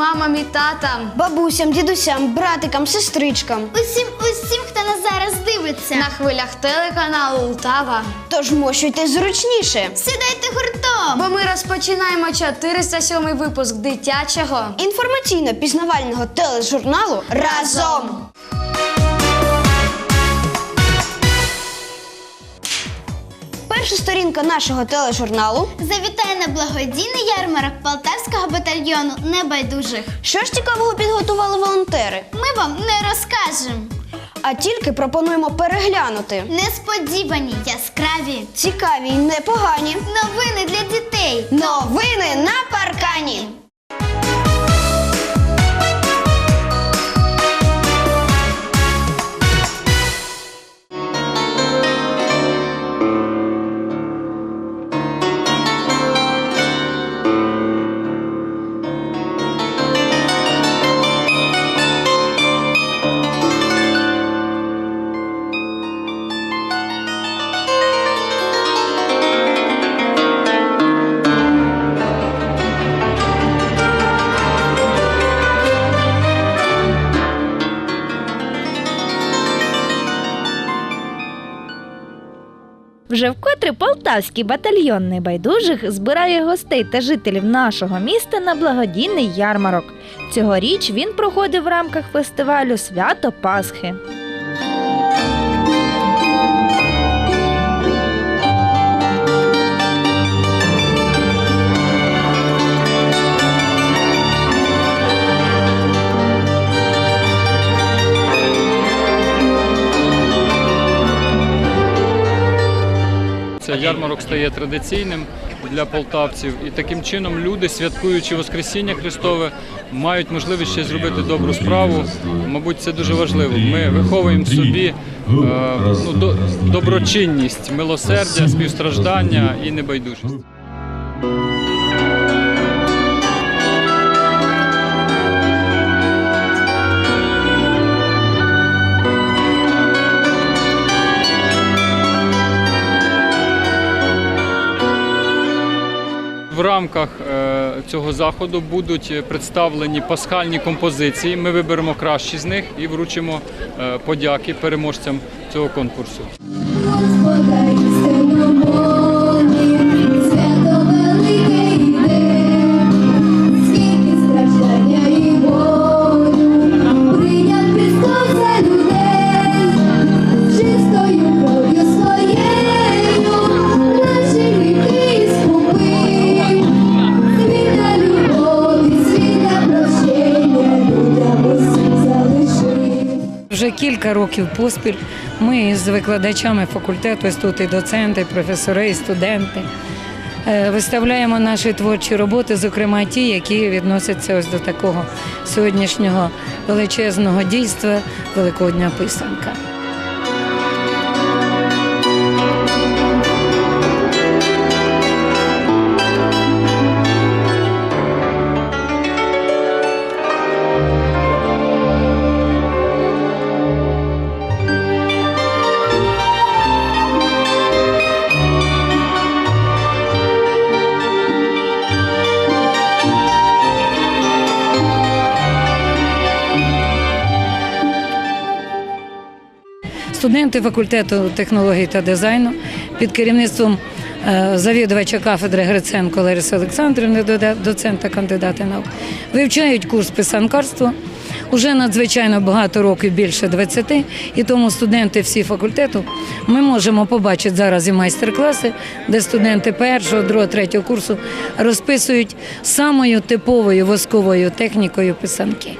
мамам і татам. Бабусям, дідусям, братикам, сестричкам. усім усім, хто нас зараз дивиться. На хвилях телеканалу Ултава. Тож мощуйтесь зручніше. Сідайте гуртом. Бо ми розпочинаємо 407-й випуск дитячого. Інформаційно-пізнавального тележурналу разом. Перша сторінка нашого тележурналу. Завітає на благодійний ярмарок Полтавського батальйону небайдужих. Що ж цікавого підготували волонтери? Ми вам не розкажемо. А тільки пропонуємо переглянути. Несподівані, яскраві Цікаві й непогані. новини для дітей. Новини на паркані. Вже вкотре полтавський батальйон небайдужих збирає гостей та жителів нашого міста на благодійний ярмарок. Цьогоріч він проходив в рамках фестивалю Свято Пасхи. Цей ярмарок стає традиційним для полтавців, і таким чином люди, святкуючи Воскресіння Христове, мають можливість ще зробити добру справу. Мабуть, це дуже важливо. Ми виховуємо в собі е, ну, до- доброчинність, милосердя, співстраждання і небайдужість. В рамках е, цього заходу будуть представлені пасхальні композиції. Ми виберемо кращі з них і вручимо е, подяки переможцям цього конкурсу. Кілька років поспіль ми з викладачами факультету, ось тут і доценти, професори, і студенти е, виставляємо наші творчі роботи, зокрема ті, які відносяться ось до такого сьогоднішнього величезного дійства Великодня писанка. Студенти факультету технологій та дизайну під керівництвом е, завідувача кафедри Гриценко Лариси Олександрівни, доцента кандидата наук, вивчають курс писанкарства. Уже надзвичайно багато років, більше 20, і тому студенти всі факультету ми можемо побачити зараз і майстер-класи, де студенти першого, другого, третього курсу розписують самою типовою восковою технікою писанки.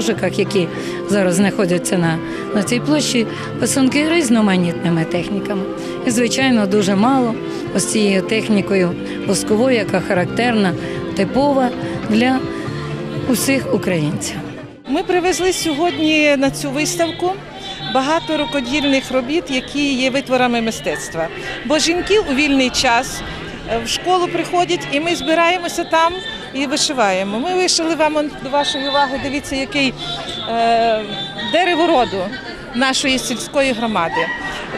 Великодних які зараз знаходяться на, на цій площі, писанки різноманітними техніками. І, звичайно, дуже мало ось цією технікою восковою, яка характерна, типова для усіх українців. Ми привезли сьогодні на цю виставку багато рукодільних робіт, які є витворами мистецтва. Бо жінки у вільний час е, в школу приходять, і ми збираємося там і вишиваємо. Ми вишили вам до вашої уваги. Дивіться, який е, дерево роду нашої сільської громади.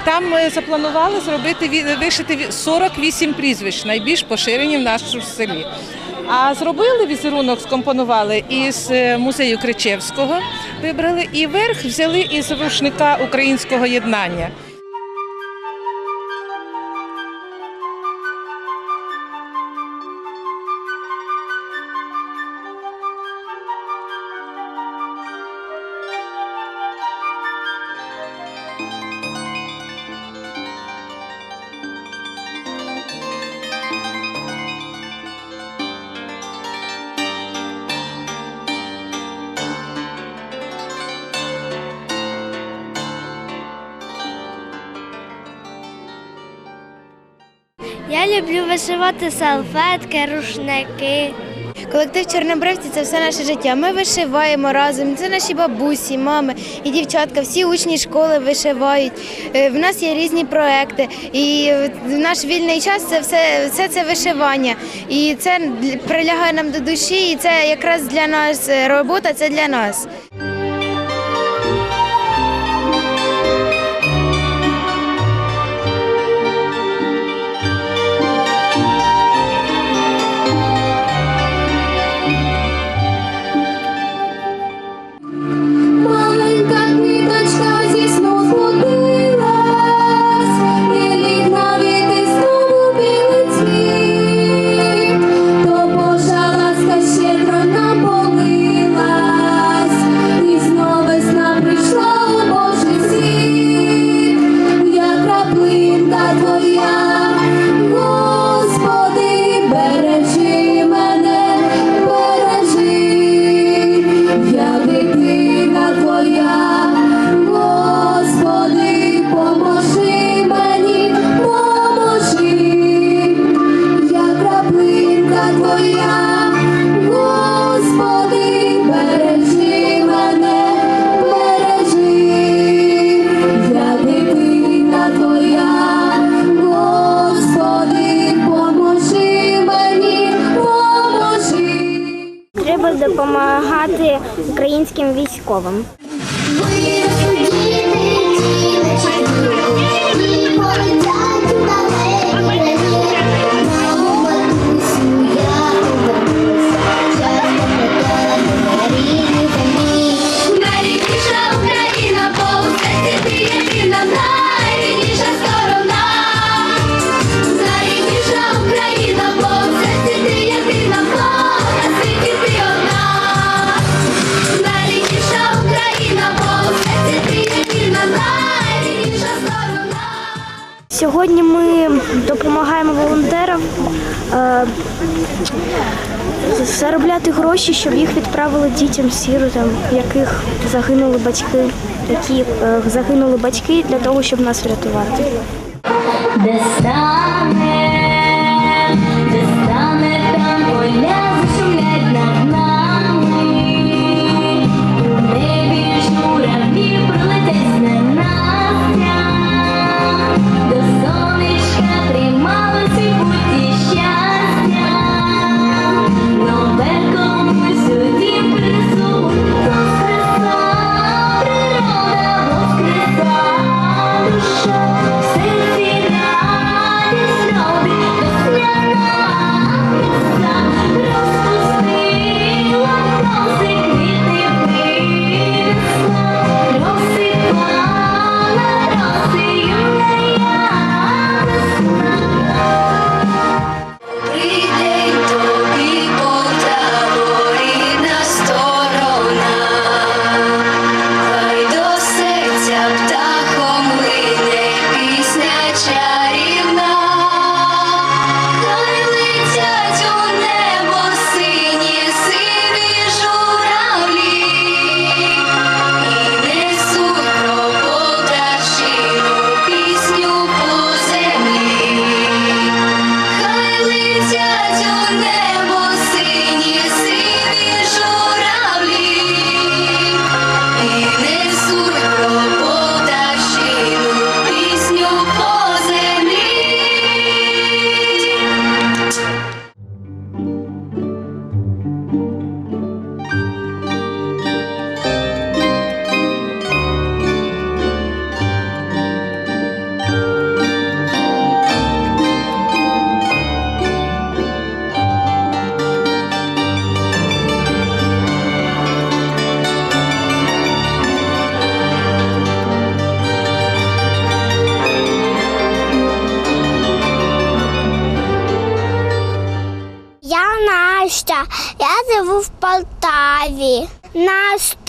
Там ми запланували зробити вишити ві- 48 прізвищ, найбільш поширені в нашому селі. А зробили візерунок, скомпонували із е, музею Кричевського, вибрали і верх взяли із рушника українського єднання. Люблю вишивати салфетки, рушники. Колектив Чорнобривці це все наше життя. Ми вишиваємо разом. Це наші бабусі, мами і дівчатка. Всі учні школи вишивають. Е, В нас є різні проекти. І наш вільний час це все, все це вишивання. І це прилягає нам до душі. І це якраз для нас е, робота, це для нас. Сьогодні ми допомагаємо волонтерам е, заробляти гроші, щоб їх відправили дітям сіротам, яких загинули батьки, які е, загинули батьки для того, щоб нас врятувати.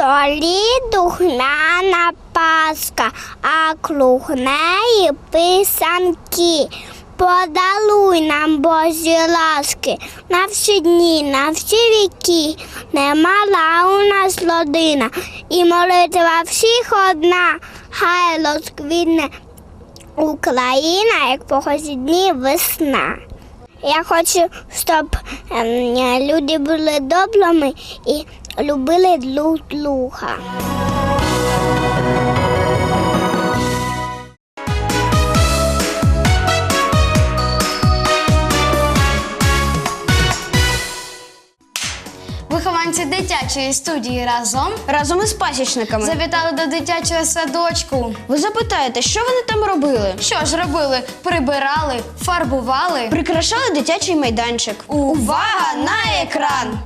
Столі духмяна паска, а круг неї писанки. Подаруй нам Божі ласки на всі дні, на всі віки. Немала у нас родина, і молитва всіх одна. Хай розквітне Україна, як похожі дні весна. Я хочу, щоб ем, люди були добрими і любили друг друга. Вихованці дитячої студії разом Разом із пасічниками. завітали до дитячого садочку. Ви запитаєте, що вони там робили? Що ж робили? Прибирали, фарбували. Прикрашали дитячий майданчик. Увага на екран!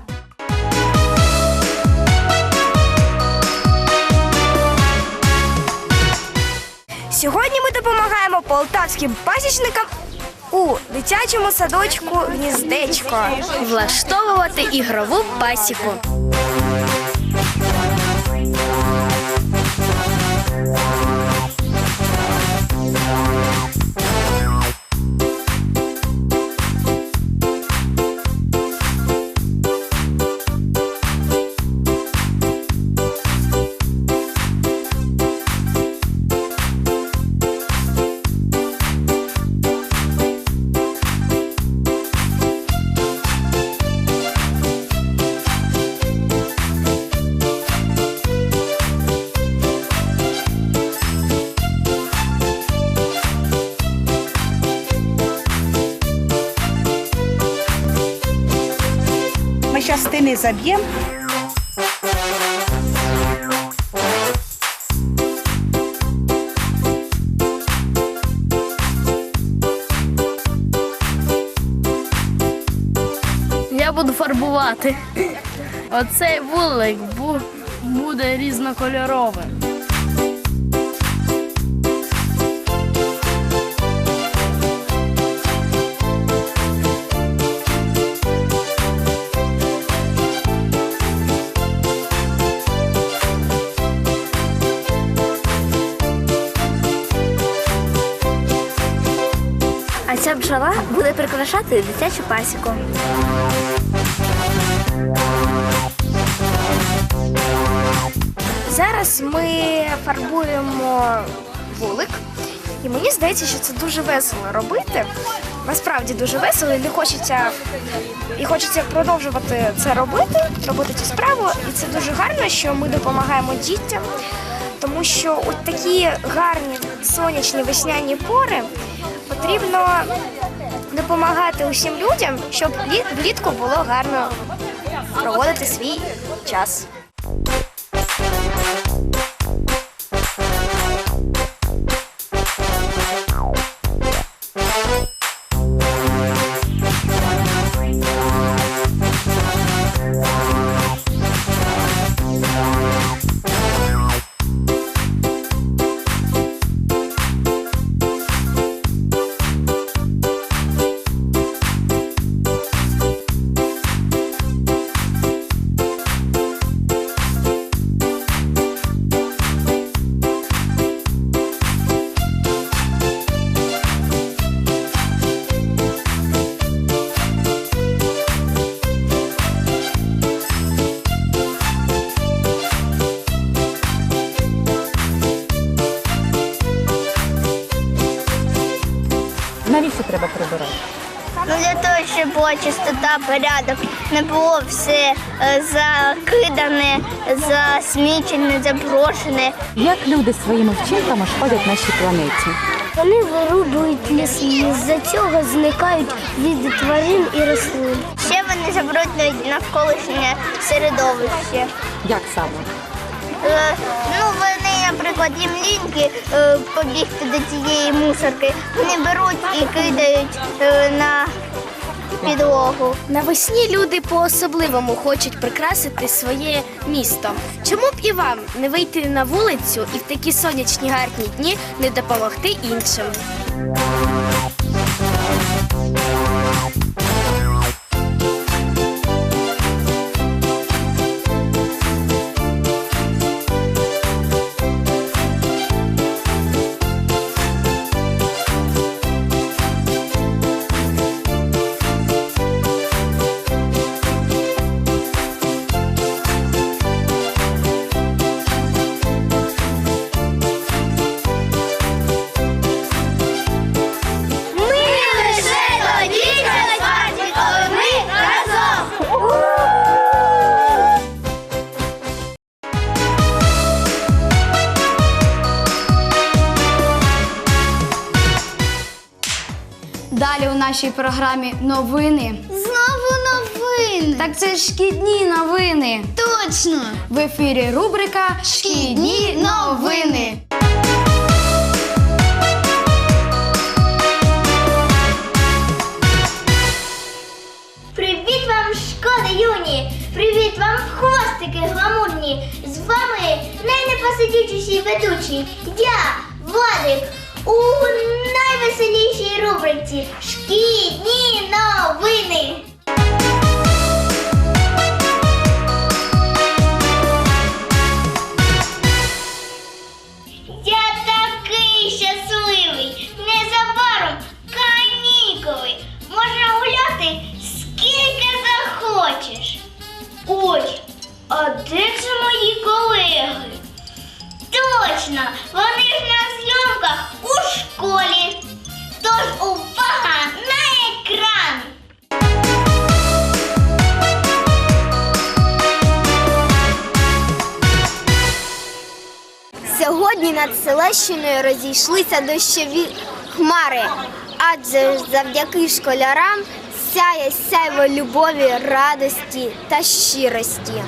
Сьогодні ми допомагаємо полтавським пасічникам у дитячому садочку гніздечко влаштовувати ігрову пасіку. Частини заб'ємо. Я буду фарбувати. Оцей вулик буде різнокольоровим. А ця бджола буде прикрашати дитячу пасіку. Зараз ми фарбуємо вулик, і мені здається, що це дуже весело робити. Насправді дуже весело, і не хочеться і хочеться продовжувати це робити, робити цю справу. І це дуже гарно, що ми допомагаємо дітям, тому що от такі гарні сонячні весняні пори потрібно допомагати усім людям, щоб влітку було гарно проводити свій час. Була чистота, порядок, не було все е, закидане, засмічене, заброшене. Як люди своїми вчинками шкодять нашій планеті? Вони вирубують ліси, з-за цього зникають види тварин і рослин. Ще вони забруднюють навколишнє середовище. Як саме? Е, Ну, вони, наприклад, їм ліньки е, побігти до цієї мусорки. Вони беруть і кидають е, на підлогу. Навесні люди по-особливому хочуть прикрасити своє місто. Чому б і вам не вийти на вулицю і в такі сонячні гарні дні не допомогти іншим? Нашій програмі новини. Знову новини. Так це ж шкідні новини. Точно. В ефірі рубрика Шкідні новини. Привіт вам, шкода юні! Привіт вам, хвостики гламурні! З вами найнепосидючіші ведучі. Я, Владик, у найвеселішій Шкідні новини. Розійшлися дощові хмари, адже завдяки школярам сяє сяйво любові, радості та щирості.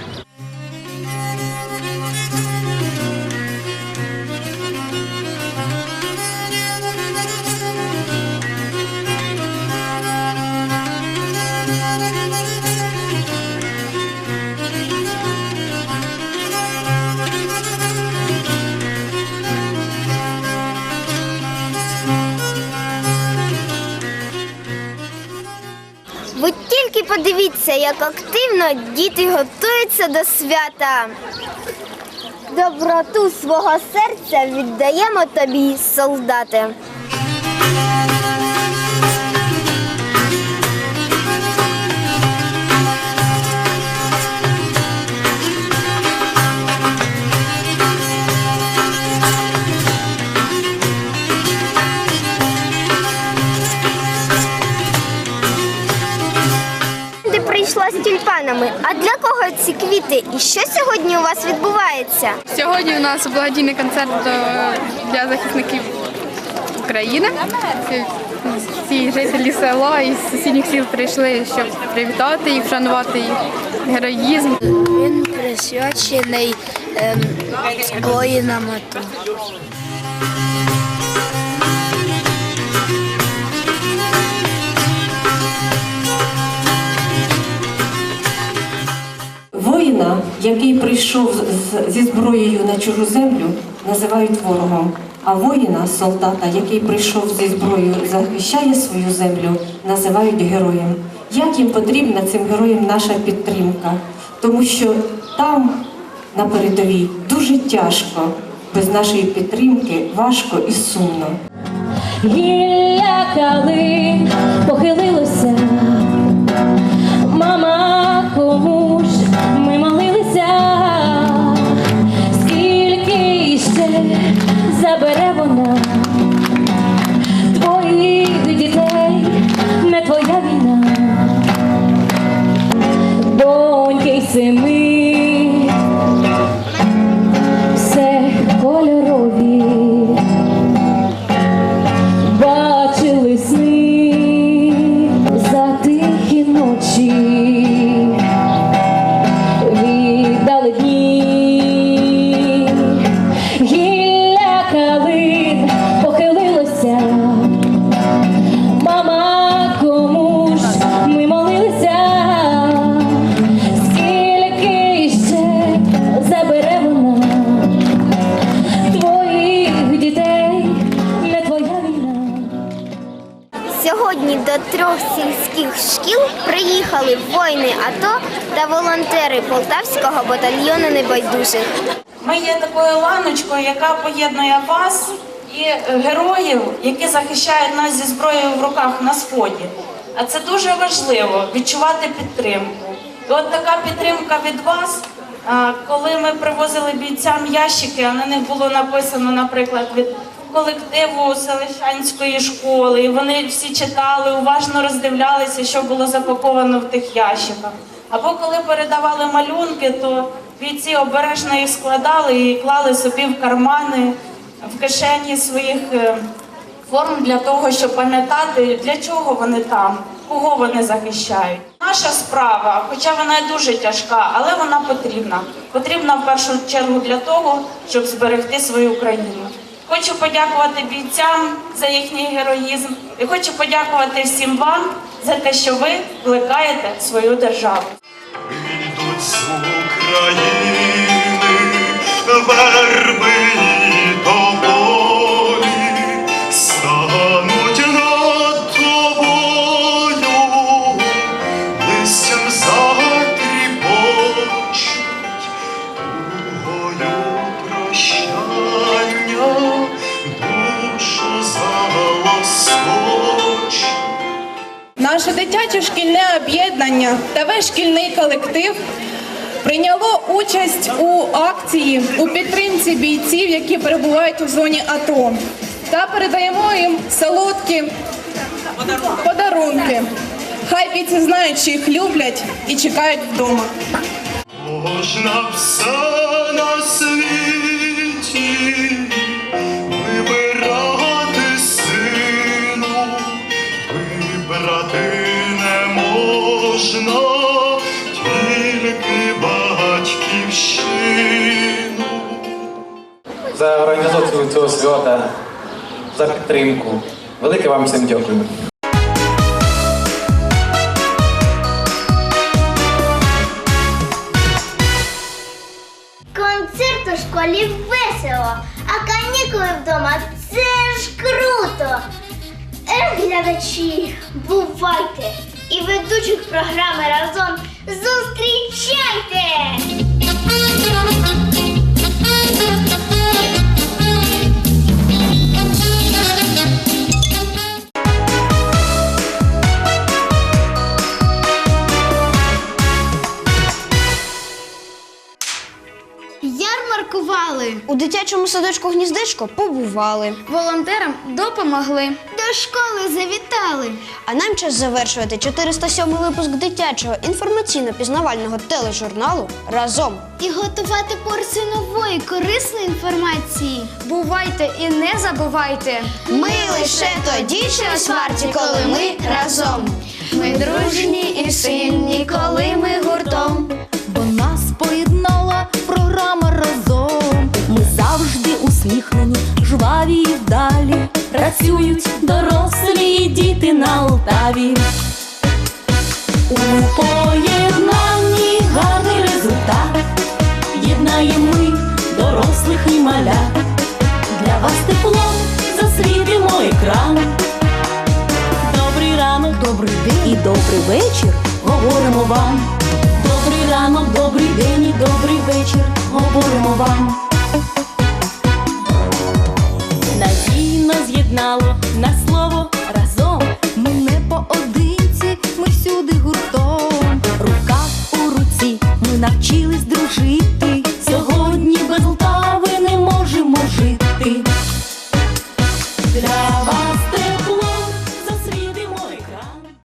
Подивіться, як активно діти готуються до свята. Доброту свого серця віддаємо тобі, солдати. Тюльпанами. А для кого ці квіти? І що сьогодні у вас відбувається? Сьогодні у нас благодійний концерт е, для захисників України. Всі жителі села із сусідніх сіл прийшли, щоб привітати їх, вшанувати їх героїзм. Він присвячений воїнам Воїна, який прийшов зі зброєю на чужу землю, називають ворогом. А воїна, солдата, який прийшов зі зброєю, захищає свою землю, називають героєм. Як їм потрібна цим героям наша підтримка? Тому що там, на передовій, дуже тяжко, без нашої підтримки важко і сумно. Гілля калин похилилося, яка поєднує вас і героїв, які захищають нас зі зброєю в руках на сході. А це дуже важливо відчувати підтримку. І от така підтримка від вас, коли ми привозили бійцям ящики, а на них було написано, наприклад, від колективу Селищанської школи, і вони всі читали, уважно роздивлялися, що було запаковано в тих ящиках. Або коли передавали малюнки, то бійці обережно їх складали і клали собі в кармани, в кишені своїх е, форм для того, щоб пам'ятати, для чого вони там, кого вони захищають. Наша справа, хоча вона і дуже тяжка, але вона потрібна. Потрібна в першу чергу для того, щоб зберегти свою країну. Хочу подякувати бійцям за їхній героїзм і хочу подякувати всім вам за те, що ви плекаєте свою державу. України верби і стануть над тобою, листям затріпочуть, тугою прощання, душу залоскочуть. Наше дитяче шкільне об'єднання та весь шкільний колектив прийняло участь у акції у підтримці бійців, які перебувають у зоні АТО, та передаємо їм солодкі подарунки. Хай бійці знають, що їх люблять і чекають вдома. Можна все цього свята, за підтримку. Велике вам всім дякую. Концерт у школі весело, а канікули вдома це ж круто. Ех, глядачі, бувайте! І ведучих програми разом зустрічайте! Дитячому садочку гніздечко побували. Волонтерам допомогли. До школи завітали. А нам час завершувати 407 випуск дитячого інформаційно-пізнавального тележурналу разом. І готувати порцію нової корисної інформації. Бувайте і не забувайте. Ми лише тоді щось варті, коли ми разом. Ми дружні і сильні, коли ми гуртом. Бо нас поєднала програма разом. Усміхнені, жваві і вдалі. Працюють дорослі і діти на Алтаві. У поєднанні гарний результат. Єднаємо ми дорослих і малят. Для вас тепло засвітимо екран. Добрий ранок, добрий день і добрий вечір. Говоримо вам. Добрий ранок, добрий день і добрий вечір. Говоримо вам. Надійно з'єднало на слово разом. Ми не поодинці, ми всюди гуртом. Рука у руці, ми навчились.